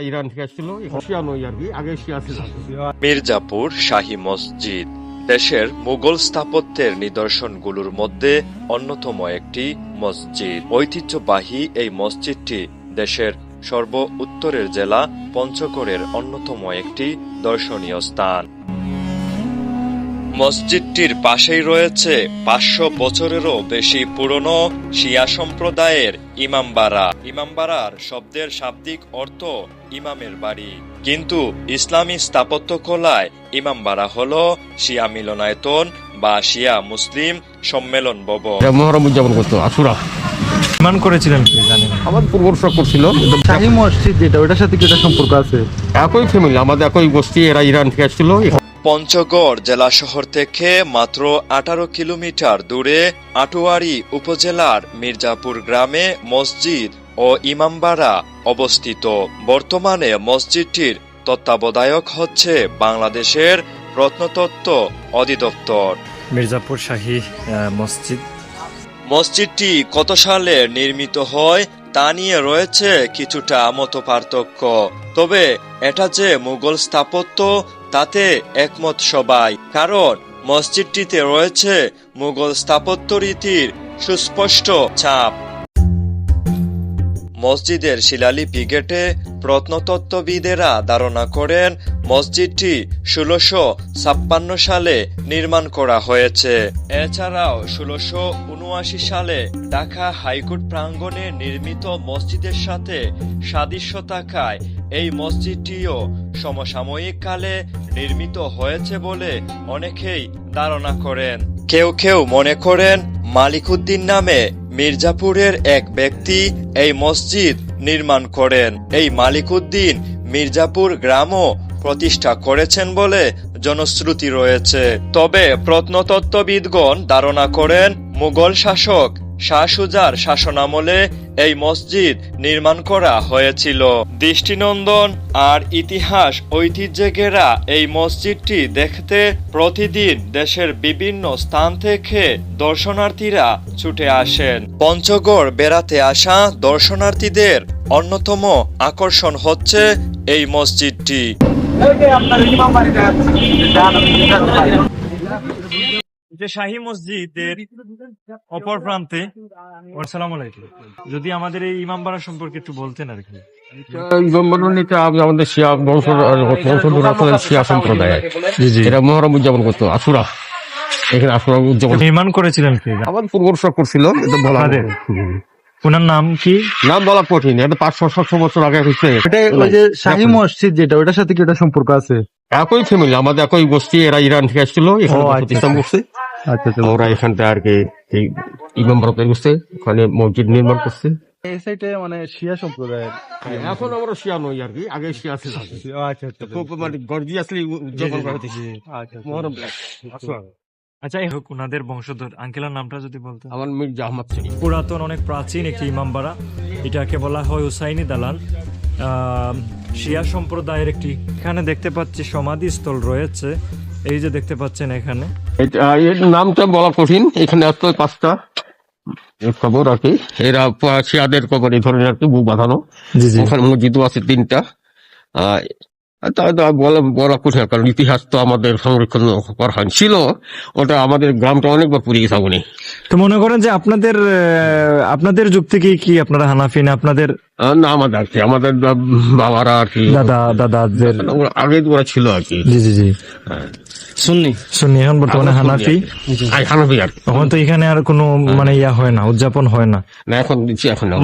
Iran থেকে আর কি, আগে ছিল। মির্জাপুর শাহী মসজিদ, দেশের মুঘল স্থাপত্যের নিদর্শনগুলোর মধ্যে অন্যতম একটি মসজিদ। ঐতিহ্যবাহী এই মসজিদটি দেশের সর্ব উত্তরের জেলা পঞ্চগড়ের অন্যতম একটি দর্শনীয় স্থান। মসজিদটির পাশেই রয়েছে পাঁচশো বছরেরও বেশি পুরনো শিয়া সম্প্রদায়ের ইমামবাড়া। ইমামবাড়ার শব্দের শাব্দিক অর্থ ইমামের বাড়ি। কিন্তু ইসলামী স্থাপত্যকলায় ইমামবাড়া হল শিয়া মিলনায়তন বা শিয়া মুসলিম সম্মেলন ভবন। এটা মহরম উদযাপন করতো আসুরা নির্মাণ করেছিলেন কি? জানেন আমার পূর্বপুরুষরা করছিল শাহী মসজিদ যেটা ওটার সাথে কি এটা সম্পর্ক আছে? একই ফ্যামিলি আমাদের একই গোষ্ঠী এরা ইরান থেকে আসছিল। পঞ্চগড় জেলা শহর থেকে মাত্র আঠারো কিলোমিটার দূরে আটোয়ারি উপজেলার মির্জাপুর গ্রামে মসজিদ ও ইমামবাড়া অবস্থিত। বর্তমানে মসজিদটির তত্ত্বাবধায়ক হচ্ছে বাংলাদেশের প্রত্নতত্ত্ব অধিদপ্তর। মির্জাপুর শাহী মসজিদ। মসজিদটি কত সালে নির্মিত হয় তা নিয়ে রয়েছে কিছুটা মত পার্থক্য তবে এটা যে মুঘল স্থাপত্য তাতে একমত সবাই। কারণ মসজিদটিতে রয়েছে মুঘল স্থাপত্য রীতির সুস্পষ্ট ছাপ। মসজিদের শিলালিপি গেটে প্রত্নতত্ত্ববিদেরা ধারণা করেন মসজিদটি ষোলোশো ছাপ্পান্ন সালে নির্মাণ করা হয়েছে। এছাড়াও ষোলোশো উনআশি সালে ঢাকা হাইকোর্ট প্রাঙ্গণে নির্মিত মসজিদের সাথে সাদৃশ্য থাকায় এই মসজিদটিও সমসাময়িক কালে নির্মিত হয়েছে বলে অনেকেই ধারণা করেন। কেউ কেউ মনে করেন মালিকুদ্দিন নামে মির্জাপুরের এক ব্যক্তি এই মসজিদ নির্মাণ করেন। এই মালিকুদ্দিন মির্জাপুর গ্রামও প্রতিষ্ঠা করেছেন বলে জনশ্রুতি রয়েছে। তবে প্রত্নতত্ত্ববিদগণ ধারণা করেন, মুঘল শাসক শাহ সুজার শাসনামলে এই মসজিদ নির্মাণ করা হয়েছিল। দৃষ্টিনন্দন আর ইতিহাস ঐতিহ্যে ঘেরা এই মসজিদটি দেখতে প্রতিদিন দেশের বিভিন্ন স্থান থেকে দর্শনার্থীরা ছুটে আসেন। পঞ্চগড় বেড়াতে আসা দর্শনার্থীদের অন্যতম আকর্ষণ হচ্ছে এই মসজিদটি। যে শাহী মসজিদের অপর প্রান্তে আসসালামু আলাইকুম। যদি আমাদের এই ইমামবাড়া সম্পর্কে একটু বলতেন আর কি। আমাদের শিয়া বংশ শিয়া সম্প্রদায় এরা মহরম উদযাপন করতো আসুরা এখানে আসুরা উদযাপন। নির্মাণ করেছিলেন কি? আমার পূর্বপুরুষরা করছিল বলা ওনার নাম কি? নাম বলা কঠিন এটা পাঁচশো সাতশো বছর আগে হয়েছে। এটা ওই যে শাহী মসজিদ যেটা ওটার সাথে কি এটা সম্পর্ক আছে? একই ফ্যামিলি আমাদের একই গোষ্ঠী এরা ইরান থেকে আসছিল এখানে প্রতিষ্ঠান করছে আচ্ছা। আচ্ছা ওরা এখানটা আর কি করছে ওখানে মসজিদ নির্মাণ করছে। এই সাইডে মানে শিয়া সম্প্রদায়ের এখন আমরা শিয়া নই আর কি আগে শিয়া ছিল। আচ্ছা আচ্ছা খুব মানে গর্জি আসলে উদযাপন করা হতেছে আচ্ছা মহরম আচ্ছা এই হোক ওনাদের বংশধর আঙ্কেলের নামটা যদি বলতেন। আমার মির্জা আহমদ ছিল পুরাতন অনেক প্রাচীন একটি ইমামবাড়া এটাকে বলা হয় হুসাইনি দালান আহ, শিয়া সম্প্রদায়ের একটি এখানে দেখতে পাচ্ছি সমাধিস্থল রয়েছে। এই যে দেখতে পাচ্ছেন এখানে। এর নামটা বলা কঠিন। এখানে আসতো পাঁচটা। খবর আর কি। এরা শিয়াদের কবর এই ধরনের আর কি বুক বাঁধানো। ওখানে মসজিদও আছে তিনটা। তা বলা বলা কঠিন কারণ ইতিহাস তো আমাদের সংরক্ষণ করা হয় ছিল। ওটা আমাদের গ্রামটা অনেকবার পুড়ে গেছে আগুনে। তো মনে করেন যে আপনাদের আপনাদের যুগ থেকে কি আপনারা হানাফি না আপনাদের? না আমাদের আর কি আমাদের বাবারা আর কি দাদা দাদাদের আগে ওরা ছিল আর কি। জি জি জি। শুননি শুনি এখন বর্তমানে হানাফি। হানাফি আর কি। তখন তো এখানে আর কোনো মানে ইয়া হয় না উদযাপন হয় না। না এখন দিচ্ছি এখন না।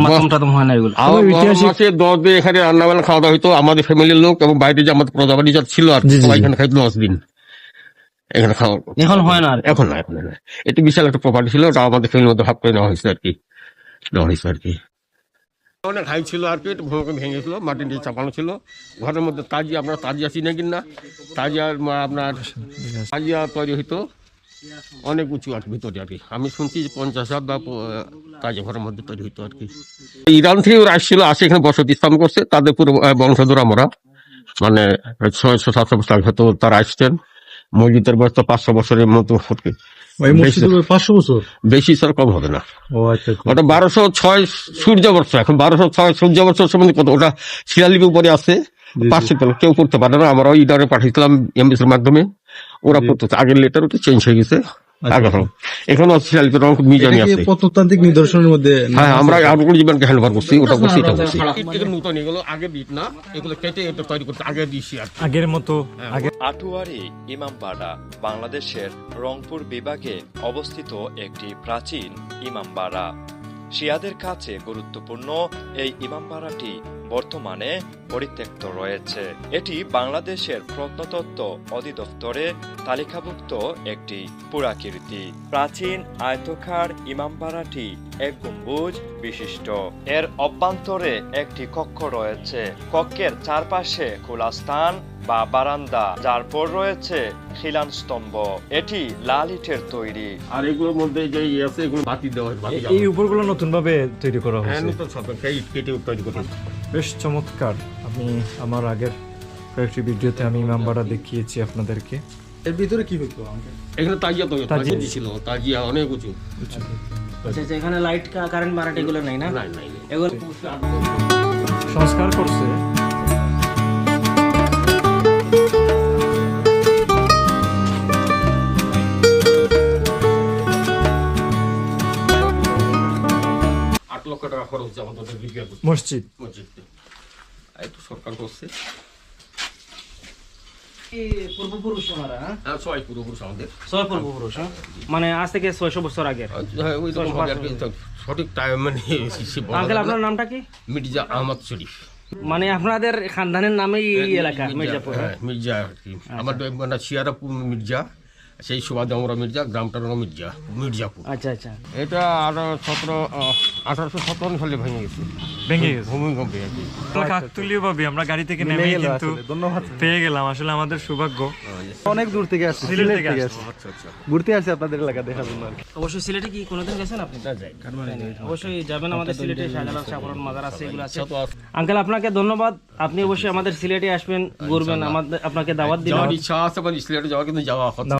হয় না এগুলো। মাসে দশ দিন এখানে রান্না বান্না খাওয়া দাওয়া হইতো আমাদের ফ্যামিলির লোক এবং বাইরে যে আমাদের প্রজাবাড়ি যা ছিল আর সবাই এখানে খাইতো দশ দিন এখানে খাওয়া এখন হয় না আর এখন না এখন না। এটা বিশাল একটা প্রপার্টি ছিল ওটা আমাদের ফ্যামিলির মধ্যে ভাগ করে নেওয়া হয়েছে আর কি। নেওয়া হয়েছে আর কি। অনেক হাই ছিল আর কি ভূমিকম্প ভেঙে ছিল মাটি দিয়ে চাপানো ছিল। ঘরের মধ্যে তাজিয়া, আপনার তাজিয়া চিনে কিনা? তাজিয়ার মা- আপনার তাজিয়া তৈরি হইতো। অনেক উঁচু আর ভিতরে আর কি। আমি শুনছি যে পঞ্চাশ হাজার বা তাজিয়া ঘরের মধ্যে তৈরি হইতো আর কি। ইরান থেকে ওরা আসছিল, আসে এখানে বসতি স্থাপন করছে, তাদের পুরো বংশধর আমরা। মানে ছয়শো, সাতশো বছর হয়তো তারা আসছেন মসজিদের বয়স তো পাঁচশো বছরের মতো পাঁচশো বছর? বেশি স্যার কম হবে না। আচ্ছা আচ্ছা। ওটা বারোশো ছয় সূর্য বর্ষ এখন বারোশো ছয় সূর্য বর্ষ সম্বন্ধে কত ওটা শিলালিপি উপরে আছে। পাঁচশো কেউ করতে পারে না। আমরা ওই ইডারে পাঠিয়েছিলাম এমবিসির মাধ্যমে। ওরা করতে করতেছে আগের লেটার ওটা চেঞ্জ হয়ে গেছে। এখনও শিলালিপির রঙ মিজানি আছে। প্রত্নতান্ত্রিক নিদর্শনের মধ্যে হ্যাঁ আমরা আগুন জীবনকে হ্যান্ডওভার করছি ওটা করছি এটা করছি। নতুন এগুলো আগে দিত না এগুলো কেটে এটা তৈরি করতে আগে দিছি আর আগের মতো আগে আটুয়ারি ইমামবাড়া বাংলাদেশের রংপুর বিভাগে অবস্থিত একটি প্রাচীন ইমামবাড়া। শিয়াদের কাছে গুরুত্বপূর্ণ এই ইমামবাড়াটি বর্তমানে পরিত্যক্ত রয়েছে। এটি বাংলাদেশের প্রত্নতত্ত্ব অধিদপ্তরে তালিকাভুক্ত একটি পুরাকীর্তি। প্রাচীন আয়তকার ইমামবাড়াটি এক গম্বুজ বিশিষ্ট। এর অভ্যন্তরে একটি কক্ষ রয়েছে। কক্ষের চারপাশে খোলা স্থান বা বারান্দা যার পর রয়েছে খিলান স্তম্ভ এটি লাল ইটের তৈরি। আর এগুলোর মধ্যে যে ইয়ে আছে এগুলো বাতি দেওয়া হয় বাতি এই উপরগুলো নতুন ভাবে তৈরি করা হ্যাঁ হয়েছে। নতুন সব কেটে কেটে তৈরি করতে বেশ চমৎকার। আমি আমার আগের কয়েকটি ভিডিওতে আমি ইমামবাড়া দেখিয়েছি আপনাদেরকে। এর ভিতরে কি হইতো এখানে তাজিয়া তো তাজিয়া। তাজিয়া ছিল তাজিয়া অনেক উঁচু। আচ্ছা আচ্ছা, এখানে লাইট কারেন্ট মারাট এগুলো নাই না? নাই নাই নাই। এগুলো সংস্কার করছে। আট লক্ষ টাকা খরচ আমাদের রিপেয়ার করতে। মসজিদ। মসজিদে। এই তো সরকার করছে। হ্যাঁ? হ্যাঁ হ্যাঁ? মানে আজ থেকে ছয়শো বছর সঠিক টাইম মানে। আপনার নামটা কি? মির্জা আহমদ শরীফ। মানে আপনাদের খানদানের নামেই এই এলাকা মির্জাপুর মির্জা আর কি। আমার মানে শিয়ারাপুর মির্জা। সেই সুবাদে আমরা মির্জা গ্রামটার নাম মির্জা মির্জাপুর। আচ্ছা আচ্ছা। এটা আরও সতেরো আঠারোশো সতেরো সালে ভেঙে গেছে। ভেঙে গেছে। ভূমিকম্পে আর কি। কাকতুলীয় ভাবে আমরা গাড়ি থেকে নেমে কিন্তু ধন্যবাদ। পেয়ে গেলাম আসলে আমাদের সৌভাগ্য। অনেক দূর থেকে আসছে সিলেট থেকে আসছে। ঘুরতে আসছে আপনাদের এলাকা দেখার জন্য অবশ্যই সিলেটে কি কোনোদিন গেছেন আপনি? অবশ্যই যাবেন আমাদের সিলেটে শাহজালাল শাহপুরন মাজার আছে এগুলো আছে। আঙ্কেল আপনাকে ধন্যবাদ। আপনি অবশ্যই আমাদের সিলেটে আসবেন ঘুরবেন আমাদের আপনাকে দাওয়াত দিলাম। ইচ্ছা আছে মানে সিলেটে যাওয়া কিন্তু যাওয়া